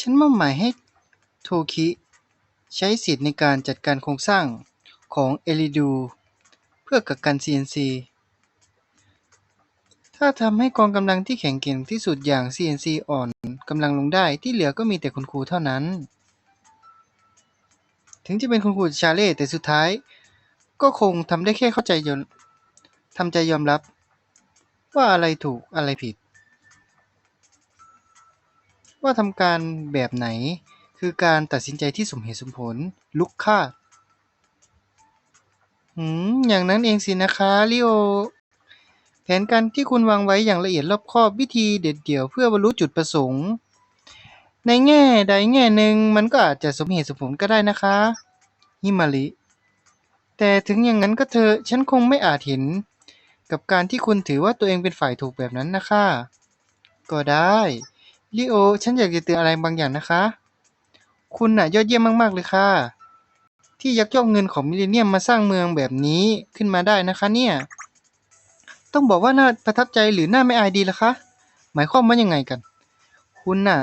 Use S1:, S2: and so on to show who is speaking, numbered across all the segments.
S1: ฉันมอบหมายให้โทคิใช้สิทธิ์ในการจัดการโครงสร้างของเอริดูเพื่อกักกัน CNC ถ้าทำให้กองกำลังที่แข็งแกร่งที่สุดอย่าง CNC อ่อนกำลังลงได้ที่เหลือก็มีแต่คุณครูเท่านั้น ถึงจะเป็นคุณครูชาเล่แต่สุดท้าย ก็คงทำได้แค่เข้าใจยอมทำใจยอมรับ ว่าอะไรถูกอะไรผิด ว่าทำการแบบไหน คือการตัดสินใจที่สมเหตุสมผล ลุกค่าดหืมอย่างนั้นเองสินะคะลิโอ แผนการที่คุณวางไว้อย่างละเอียดรอบคอบวิธีเด็ดเดี่ยวเพื่อบรรลุจุดประสงค์ ในแง่ใดแง่หนึ่งมันก็อาจจะสมเหตุสมผลก็ได้นะคะฮิมาริแต่ถึงอย่างนั้นก็เถอะฉันคงไม่อาจเห็น กับการที่คุณถือว่าตัวเองเป็นฝ่ายถูกแบบนั้นนะคะ ก็ได้ ลิโอ ฉันอยากจะเตือนอะไรบางอย่างนะคะ คุณน่ะยอดเยี่ยมมาก ๆ เลยค่ะ ที่ยักยอกเงินของมิลเลนเนียมมาสร้างเมืองแบบนี้ขึ้นมาได้นะคะเนี่ย ต้องบอกว่าน่าประทับใจหรือน่าไม่อายดีล่ะคะ หมายความว่ายังไงกัน คุณน่ะ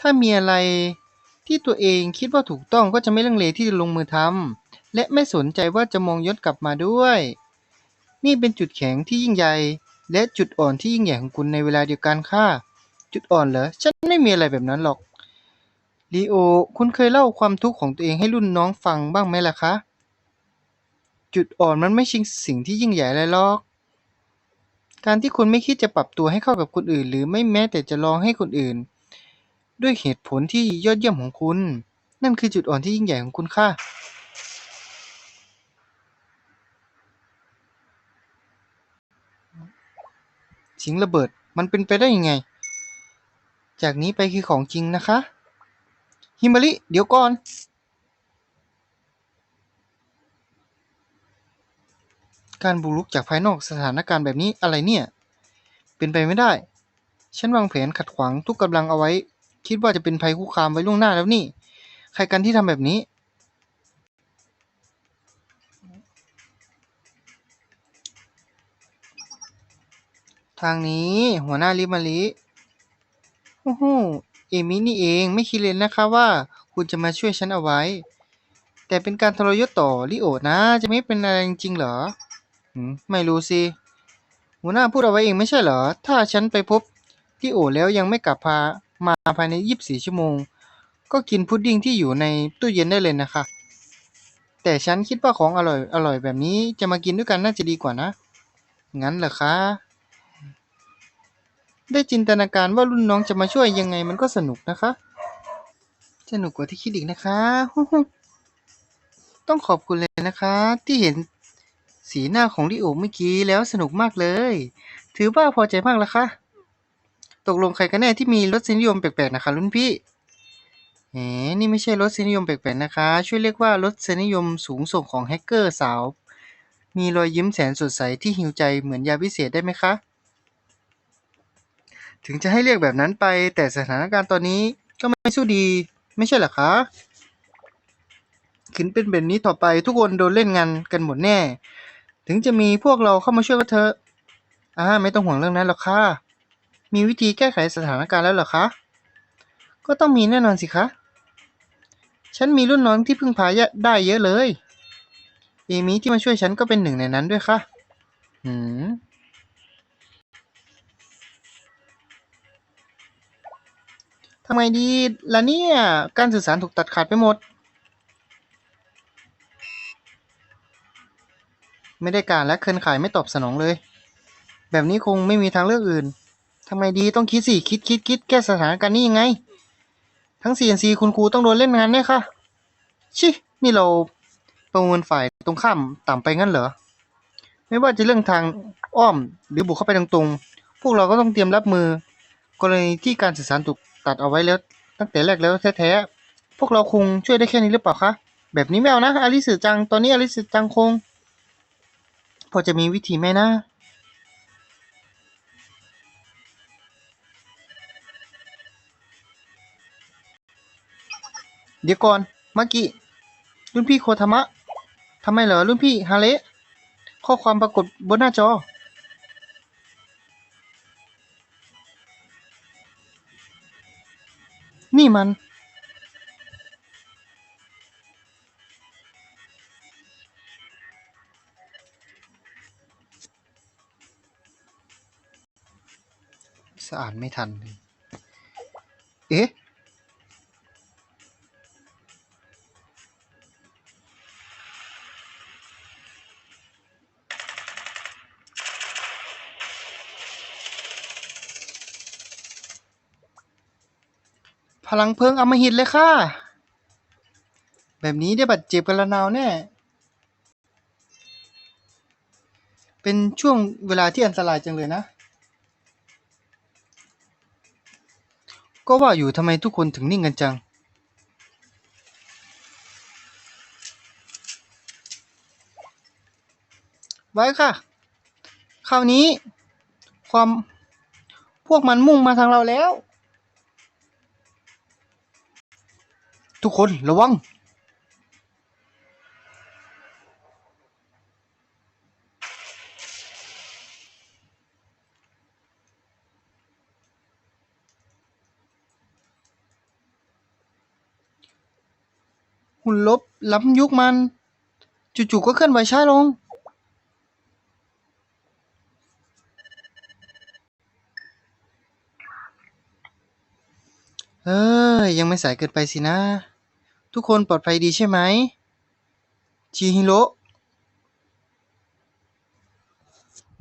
S1: ถ้ามีอะไรที่ตัวเองคิดว่าถูกต้องก็จะไม่ลังเลที่จะลงมือทำและไม่สนใจว่าจะมองย้อนกลับมาด้วย นี่เป็นจุดแข็งที่ยิ่งใหญ่ และจุดอ่อนที่ยิ่งใหญ่ของคุณในเวลาเดียวกันค่ะ จุดอ่อนเหรอ ฉันไม่มีอะไรแบบนั้นหรอก ลีโอ คุณเคยเล่าความทุกข์ของตัวเองให้รุ่นน้องฟังบ้างไหมล่ะคะ จุดอ่อนมันไม่ใช่สิ่งที่ยิ่งใหญ่อะไรหรอก การที่คุณไม่คิดจะปรับตัวให้เข้ากับคนอื่น หรือไม่แม้แต่จะลองให้คนอื่น ด้วยเหตุผลที่ยอดเยี่ยมของคุณ นั่นคือจุดอ่อนที่ยิ่งใหญ่ของคุณค่ะสิงระเบิดมันเป็นไปได้ยังไง จากนี้ไปคือของจริงนะคะ ฮิมาริ เดี๋ยวก่อน การบุกรุกจากภายนอกสถานการณ์แบบนี้อะไรเนี่ย เป็นไปไม่ได้ ฉันวางแผนขัดขวางทุกกำลังเอาไว้ คิดว่าจะเป็นภัยคุกคามไว้ล่วงหน้าแล้วนี่ ใครกันที่ทำแบบนี้ ทางนี้หัวหน้าริมาริ โอ้โห เอมินี่เองไม่คิดเลยนะคะว่าคุณจะมาช่วยฉันเอาไว้ แต่เป็นการทรยศต่อลิโอนะ จะไม่เป็นอะไรจริงๆเหรอหืมไม่รู้สิ หัวหน้าพูดเอาไว้เองไม่ใช่เหรอ ถ้าฉันไปพบลิโอแล้วยังไม่กลับพามาภายใน 24 ชั่วโมง ก็กินพุดดิ้งที่อยู่ในตู้เย็นได้เลยนะคะ แต่ฉันคิดว่าของอร่อยอร่อยแบบนี้จะมากินด้วยกันน่าจะดีกว่านะ งั้นเหรอคะ ได้จินตนาการว่ารุ่นน้องจะมาช่วยยังไงมันก็สนุกนะคะ สนุกกว่าที่คิดอีกนะคะ ต้องขอบคุณเลยนะคะ ที่เห็นสีหน้าของลิโอเมื่อกี้แล้วสนุกมากเลย ถือว่าพอใจมากแล้วค่ะ ตกลงใครกันแน่ที่มีรสนิยมแปลกๆนะคะรุ่นพี่แหมนี่ไม่ใช่รสนิยมแปลกๆนะคะ ช่วยเรียกว่ารสนิยมสูงส่งของแฮกเกอร์สาว มีรอยยิ้มแสนสดใสที่หิวใจเหมือนยาวิเศษได้ไหมคะ ถึงจะให้เรียกแบบนั้นไป แต่สถานการณ์ตอนนี้ก็ไม่สู้ดี ไม่ใช่หรอคะขึ้นเป็นแบบนี้ต่อไปทุกคนโดนเล่นงานกันหมดแน่ ถึงจะมีพวกเราเข้ามาช่วยก็เถอะอ่าไม่ต้องห่วงเรื่องนั้นหรอกค่ะ มีวิธีแก้ไขสถานการณ์แล้วหรอคะ ก็ต้องมีแน่นอนสิคะ ฉันมีรุ่นน้องที่พึ่งพาได้เยอะเลยเอมิที่มาช่วยฉันก็เป็นหนึ่งในนั้นด้วยค่ะ หืมำไงดีล่ะเนี่ย การสื่อสารถูกตัดขาดไปหมด ไม่ได้การและเคินขายไม่ตอบสนองเลย แบบนี้คงไม่มีทางเลือกอื่นทำไงดีต้องคิดสิคิดคิดคิดแก้สถานการณ์นี้ยังไง ทั้ง CNC คุณครูต้องโดนเล่นงานเนี่ยค่ะ ชินี่เราประเมินฝ่ายตรงข้ามต่ำไปงั้นเหรอ ไม่ว่าจะเรื่องทางอ้อมหรือบุกเข้าไปตรงๆ พวกเราก็ต้องเตรียมรับมือ กรณีที่การสื่อสารถูก ตัดเอาไว้แล้วตั้งแต่แรกแล้วแท้ๆ พวกเราคงช่วยได้แค่นี้หรือเปล่าคะ แบบนี้ไม่เอานะอลิสจัง ตอนนี้อลิสจังคง พอจะมีวิธีไหมนะ เดี๋ยวก่อนมากิรุ่นพี่โคทามะทำไมเหรอรุ่นพี่ฮาเละข้อความปรากฏบนหน้าจอ มัน สะอาดไม่ทันเลยเอ๊ะ พลังเพลิงอมหิตเลยค่ะ แบบนี้ได้บาดเจ็บกันละนาวแน่ เป็นช่วงเวลาที่อันตรายจังเลยนะ ก็ว่าอยู่ทำไมทุกคนถึงนิ่งกันจัง ไว้ค่ะ คราวนี้ ความพวกมันมุ่งมาทางเราแล้ว ทุกคนระวัง หุ่นลบล้ำยุคมัน จู่ๆก็เคลื่อนไหวช้าลงเอ้ ย ยังไม่สายเกินไปสินะ ทุกคนปลอดภัยดีใช่ไหม ชิฮิโร่